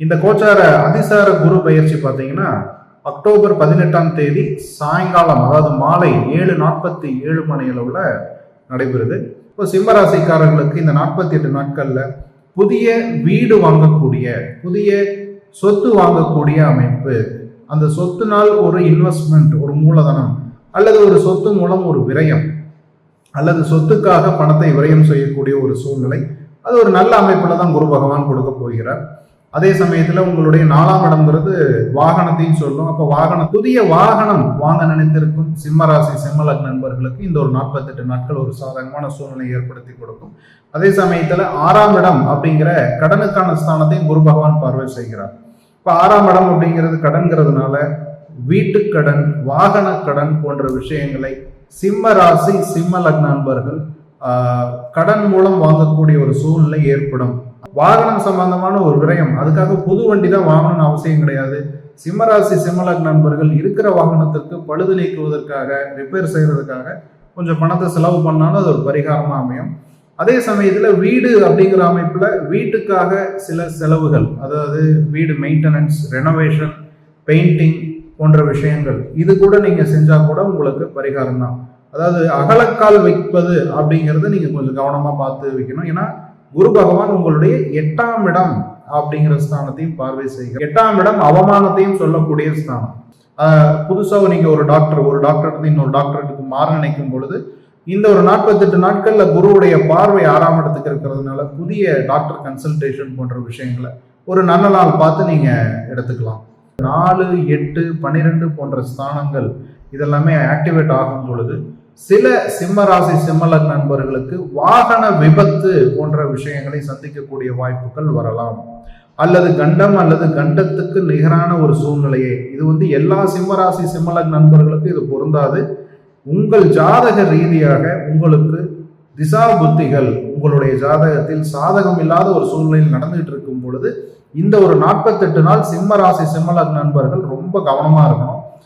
இந்த கோச்சார அதிசார குரு பயிற்சி பார்த்தீங்கன்னா அக்டோபர் பதினெட்டாம் தேதி சாயங்காலம் அதாவது மாலை ஏழு நாற்பத்தி ஏழு மணி அளவில் நடைபெறுது. இப்போ சிம்மராசிக்காரர்களுக்கு இந்த நாற்பத்தி எட்டு நாட்களில் புதிய வீடு வாங்கக்கூடிய புதிய சொத்து வாங்கக்கூடிய அமைப்பு அந்த சொத்துனால் ஒரு இன்வெஸ்ட்மெண்ட் ஒரு மூலதனம் அல்லது ஒரு சொத்து மூலம் ஒரு விரயம் அல்லது சொத்துக்காக பணத்தை விரயம் செய்யக்கூடிய ஒரு சூழ்நிலை அது ஒரு நல்ல அமைப்பில் தான் குரு பகவான் கொடுக்க போகிறார். அதே சமயத்துல உங்களுடைய நாலாம் இடம்ங்கிறது வாகனத்தையும் சொல்லும். அப்ப வாகனம் புதிய வாகனம் வாங்க நினைத்திருக்கும் சிம்மராசி சிம்மலக் நண்பர்களுக்கு இந்த ஒரு நாற்பத்தெட்டு நாட்கள் ஒரு சாதகமான சூழ்நிலை ஏற்படுத்தி கொடுக்கும். அதே சமயத்துல ஆறாம் இடம் அப்படிங்கிற கடனுக்கான ஸ்தானத்தையும் குரு பகவான் பார்வை செய்கிறார். இப்ப ஆறாம் இடம் அப்படிங்கிறது கடன்கிறதுனால வீட்டுக்கடன் வாகன கடன் போன்ற விஷயங்களை சிம்ம ராசி சிம்ம லக்ன நண்பர்கள் கடன் மூலம் வாங்கக்கூடிய ஒரு சூழ்நிலை ஏற்படும். வாகனம் சம்பந்தமான ஒரு விரயம். அதுக்காக புது வண்டி தான் வாங்கணும்னு அவசியம் கிடையாது. சிம்மராசி சிம்மலக் நண்பர்கள் இருக்கிற வாகனத்திற்கு பழுது நீக்குவதற்காக ரிப்பேர் செய்கிறதுக்காக கொஞ்சம் பணத்தை செலவு பண்ணாலும் அது ஒரு பரிகாரமாக அமையும். அதே சமயத்தில் வீடு அப்படிங்கிற அமைப்பில் வீட்டுக்காக சில செலவுகள் அதாவது வீடு மெயின்டெனன்ஸ் ரெனோவேஷன் பெயிண்டிங் போன்ற விஷயங்கள். இது கூட நீங்கள் செஞ்சால் கூட உங்களுக்கு பரிகாரம் தான் அதாவது அகலக்கால் வைப்பது அப்படிங்கிறத நீங்கள் கொஞ்சம் கவனமாக பார்த்து வைக்கணும். ஏன்னா குரு பகவான் உங்களுடைய எட்டாம் இடம் அப்படிங்கிற ஸ்தானத்தையும் பார்வை செய்கிறார். எட்டாம் இடம் அவமானத்தையும் சொல்லக்கூடிய ஸ்தானம். புதுசாக புதுசா நீங்க ஒரு டாக்டர் ஒரு டாக்டர் இன்னொரு டாக்டருக்கு மாற நினைக்கும் பொழுது இந்த ஒரு நாற்பத்தெட்டு நாட்கள்ல குருவுடைய பார்வை ஆறாம் இடத்துக்கு இருக்கிறதுனால புதிய டாக்டர் கன்சல்டேஷன் போன்ற விஷயங்களை ஒரு நல்ல நாள் பார்த்து நீங்க எடுத்துக்கலாம். நாலு எட்டு பன்னிரெண்டு போன்ற ஸ்தானங்கள் இதெல்லாமே ஆக்டிவேட் ஆகும் பொழுது சில சிம்மராசி சிம்மலக் நண்பர்களுக்கு வாகன விபத்து போன்ற விஷயங்களை சந்திக்கக்கூடிய வாய்ப்புகள் வரலாம். அல்லது கண்டம் அல்லது கண்டத்துக்கு நிகரான ஒரு சூழ்நிலையே. இது வந்து எல்லா சிம்மராசி சிம்மலக் நண்பர்களுக்கும் இது பொருந்தாது. உங்கள் ஜாதக ரீதியாக உங்களுக்கு திசா புத்திகள் உங்களுடைய ஜாதகத்தில் சாதகம் இல்லாத ஒரு சூழ்நிலையில் நடந்துகிட்டு இருக்கும் பொழுது இந்த ஒரு நாற்பத்தெட்டு நாள் சிம்ம ராசி சிம்மலக் நண்பர்கள் ரொம்ப கவனமாக இருக்கணும்.